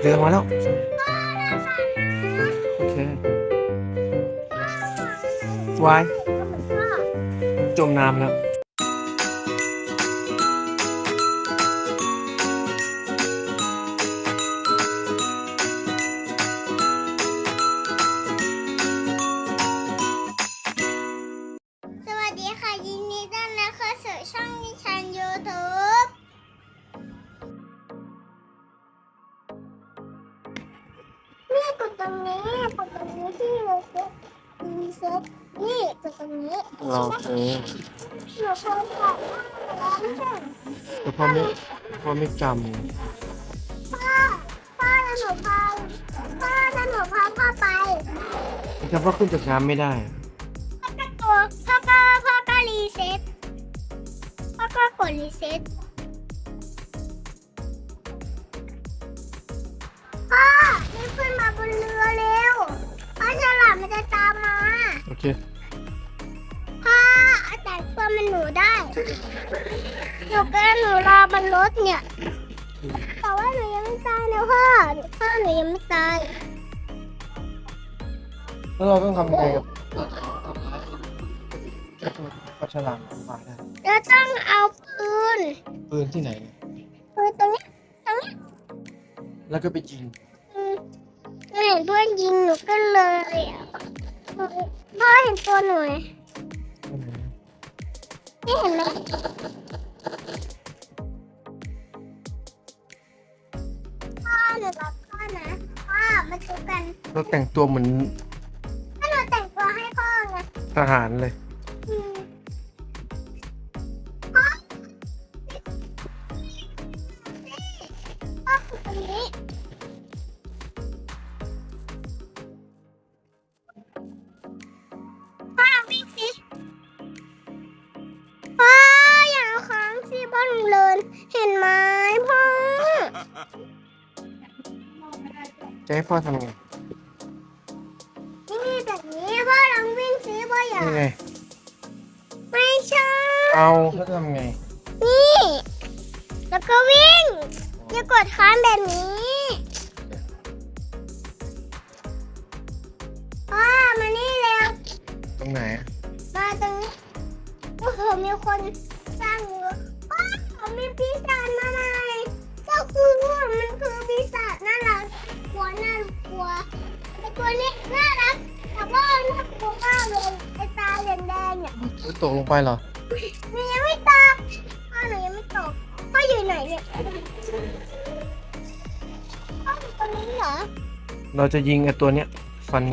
เรือมาแล้ว โอเควาย จมน้ำแล้ว เราเออหนูเคยถ่ายรูปไปแล้วไม่ใช่แต่พ่อไม่พ่อไม่จพ่อพ่อแล้วหนูพาพ่อแล้วหนูพาพ่อไปำแต่พ่อขึ้นจากน้ำไม่ได้ พ่อก็ตัวพ่อก็พ่อก็รีเซ็ตพ่อก็กดรีเซ็ตพ่อรีบขึ้นมาบนเรือเร็วพ่อฉลามมันจะตามมา โอเค แต่งตัวมันหนูได้หนูก็หนูรอบนรถเนี่ยแต่ว่าหนูยังไม่ตายนะพ่อพ่อหนูยังไม่ตายแล้วเราต้องทำยังไงกับปลาฉลามปลาได้เราต้องเอาปืนปืนที่ไหนปืนตรงเนี้ยตรงเนี้ยแล้วก็ไปยิงอืมหนูเห็นเพื่อนยิงหนูก็เลยอะพ่อเห็นตัวหนูไหม นี่เห็นไหมพ่อหนูรักพ่อนะพ่อมาดูกันเราแต่งตัวเหมือน ถ้าหนูแต่งตัวให้พ่อไง ทหารเลย จะให้พ่อทำไงนี่แบบนี้พ่อลองวิ่งสิพ่ออย่านี่ไง ไม่ใช่เอาแล้วทำไง นี่ แล้วก็วิ่งอย่ากดค้างแบบนี้พ่อมานี่เร็วตรงไหนอะมาตรงนี้โอ้โหมีคนสร้างเรือพ่อมีปีศาจมาใหม่เจ้าคือมันคือปีศาจน่ารัก กลัวน่ากลัวไอตัวนี้น่ารักแต่ว่าน่ากลัวมากเลยไอตาแดงๆเนี่ยตกลงไปเหรอหนูยังไม่ตกพ่อหนูยังไม่ตกพ่ออยู่ไหนเนี่ยพ่ออยู่ตรงนี้เหรอเราจะยิงไอ้ตัวเนี้ยฟัน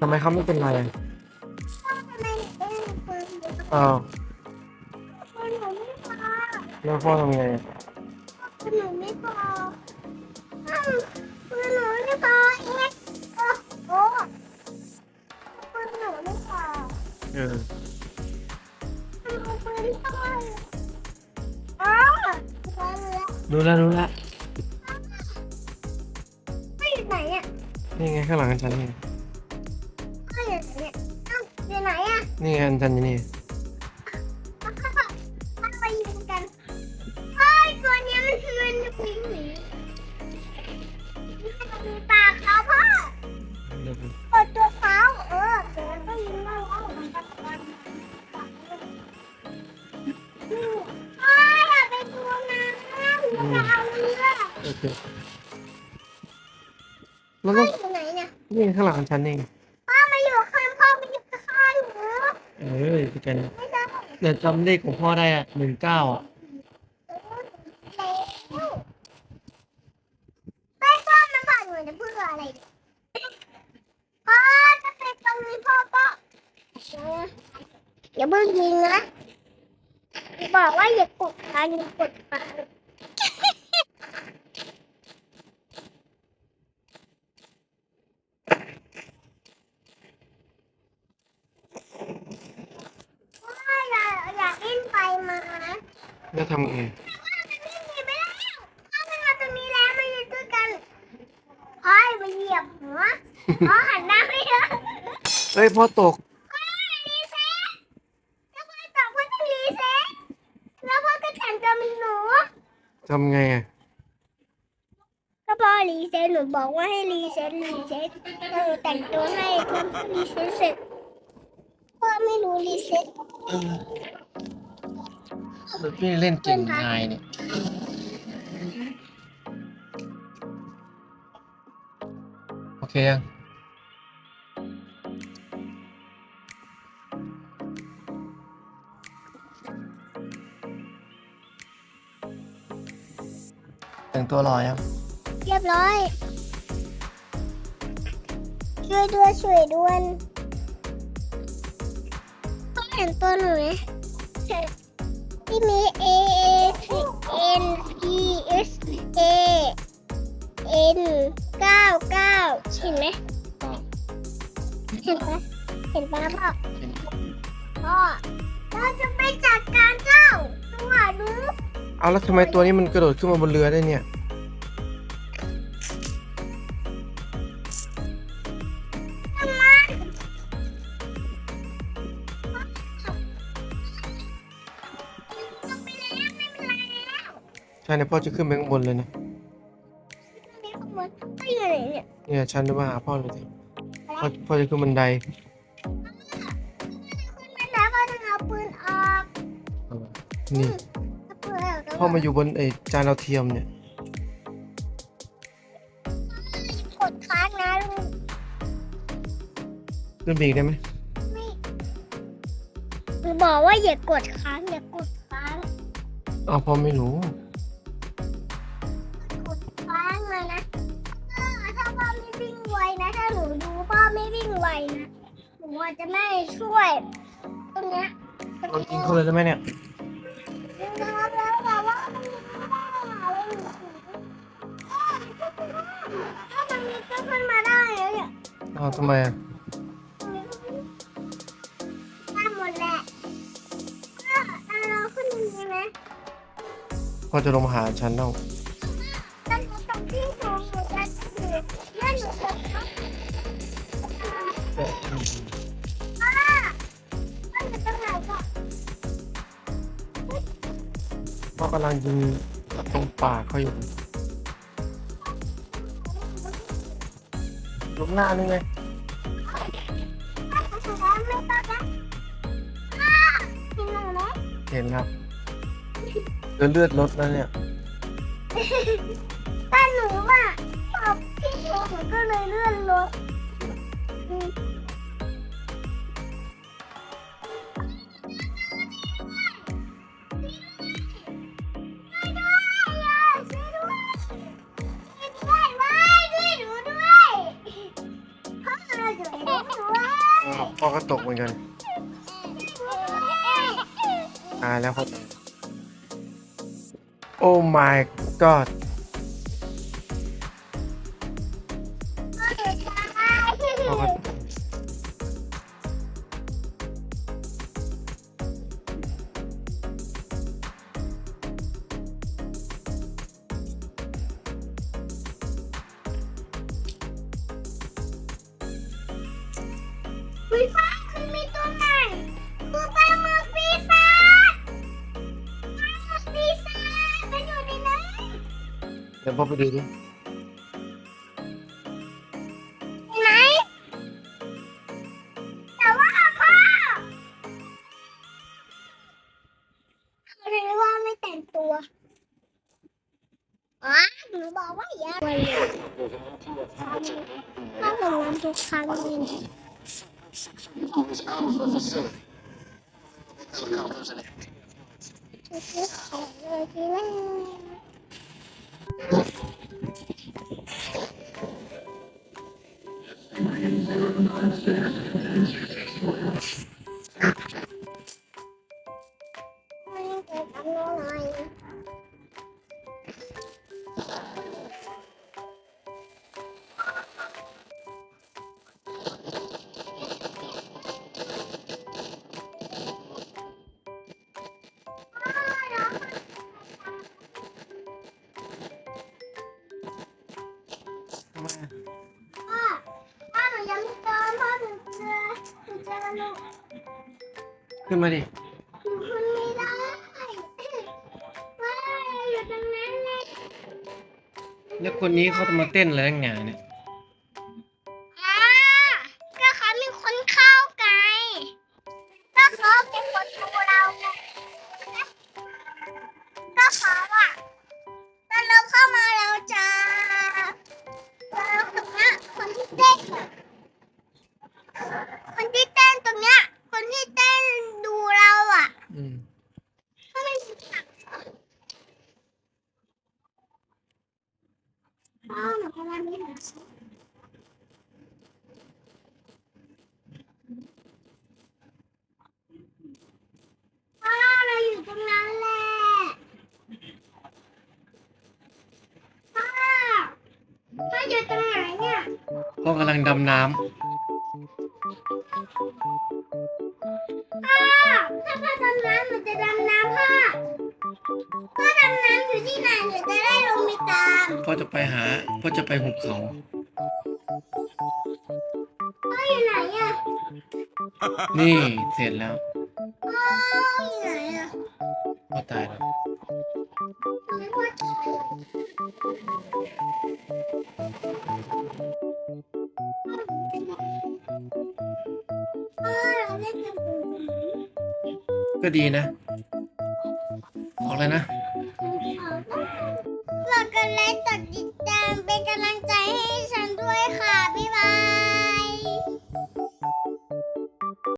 ทำไมเขาไม่เป็นไรอะพ่อทำไมหนูเป็นปืนอยู่ตรงอ้าว แล้วพ่อทำไงอะปืนหนูไม่พออ้าวปืนหนูไม่พอเอ็กโอ้โหปืนหนูไม่พอเออทำไมปืนพ่ออ๋อปืนแล้วรู้แล้วรู้แล้วพ่ออยู่ไหนอะนี่ไงข้างหลังอันชันนี่พ่ออยู่ไหนเนี่ยเอ้าอยู่ไหนอะนี่ไงอันชันอยู่นี่ เคเราพ่ต้อองอยู่ไหนเนี่ยนี่ข้างหลังอันชันนี่พ่อมาอยู่ข้างพ่อมาอยู่ข้างหนูเออพี่กันไม่ได้เดี๋ยวจำเลขของพ่อได้อะหนึ่งเก้าอะไปพ่อมันผ่านหนูจะเพื่ออะไรพ่อจะไปตรงนี้พ่อก็อย่าเพิ่งยิงนะบอกว่าอย่ากดฟันอย่ากดฟัน แล้วทำไงพ่อไปเหยียบหัวพ่อหันหน้าไปเลยเฮ้ยพ่อตกพ่อรีเซ็ตแล้วพ่อตกพ่อต้องรีเซ็ตแล้วพ่อก็แต่งตัวเป็นหนูทำไงอะก็พ่อรีเซ็ตหนูบอกว่าให้รีเซ็ตรีเซ็ตแล้วหนูแต่งตัวให้พ่อรีเซ็ตเสร็จพ่อไม่รู้รีเซ็ต เออพี่เล่นเก่งนายเนี่ยโอเคยังแต่งตัวรอยังเรียบร้อย ช่วยด้วยช่วยด้วยพ่อเห็นตัวหนูไหม ที่มี A A N T S A N เก้าเก้าเห็นไหมเห็นปะเห็นปะพ่อพ่อเราจะไปจัดการเจ้าตัวหนูเอาแล้วทำไมตัวนี้มันกระโดดขึ้นมาบนเรือได้เนี่ย ใช่เนี่ยพ่อจะขึ้นไปข้างบนเลยนะมีขบนก็อยู่ไหนเนี่ยเนี่ยชันมาหาพ่อเลยสิพ่อพ่อจะขึ้นบันไดขึ้นมาแล้วพ่อจะเอาปืนออกนี่เอาปืนออกแล้วพ่อมาอยู่บนไอ้จานดาเทียมเนี่ยกดค้างนะลุงขึ้นไปอีกได้ไหมไม่หนูบอกว่าอย่ากดค้างอย่ากดค้างอ้าพ่อไม่รู้ วิ่งไวนะหนูอาจะไม่ช่วยตรงเนี้ยเรายิงเข้าเลยได้ไหมเนี่ย นะครับแล้วแต่ว่ามันมีไม่ได้อะไรอยู่ถ้ามันมีก็ขึ้นมาได้แล้วเนี่ยอ้าทำไมอะได้หมดแหละก็เอาเราขึ้นนี้ไหมพ่อจะลงมาหาฉันแล้วตั้งตรงที่สูงหนูจะถือแล้วหนูจะอ่ กำลังยิงตรงปากเขาอยู่ลุกหน้านี่ไงไงเห็นครับเลือดเลือดลดแล้วเนี่ยแต่หนูอะตอบที่หนูหนูก็เลยเลื่อนรถ พ่อก็ตกเหมือนกัน ตายแล้วครับ โอ้ my god พ่อก็ ปีศาจมันมีตัวใหม่คือปลาหมึกปีศาจปลาหมึกปีศาจมันอยู่ในนั้นเดี๋ยวพ่อไปดูดิไหนแต่ว่าพ่อเขาเรียกว่าไม่แต่งตัวอ๋อหนูบอกว่าอย่าไปเลยถ้าผมทำทุกครั้งเลย ซื้อของเลยทีแรกมั พ่อพ่อหนูยังไม่เจอพ่อหนูเจอหนูเจอแล้วหนูขึ้นมาดิหนูขึ้นไม่ได้ว้ายอยู่ตรงนั้นเลยแล้วคนนี้เขาจะมาเต้นอะไรตั้งนานเนี่ย อ้าวหนูกำลังมีหนังสือพ่อเราอยู่ตรงนั้นแหละพ่อพ่ออยู่ตรงไหนเนี่ยพ่อกำลังดำน้พ่อถ้าพ่อดำน้ำหนูจะดำน้ำพ่อพ่อดำน้ำอยู่ที่ไหนหนูจะ พ่อจะไปหา พ่อจะไปหุบเขา พ่ออยู่ไหนอะนี่เสร็จแล้ว พ่ออยู่ไหนอะพ่อตายแล้วทำไมพ่อตายพ่อเราเล่นกันตรงนี้ก็ดีนะ ออกเลยนะ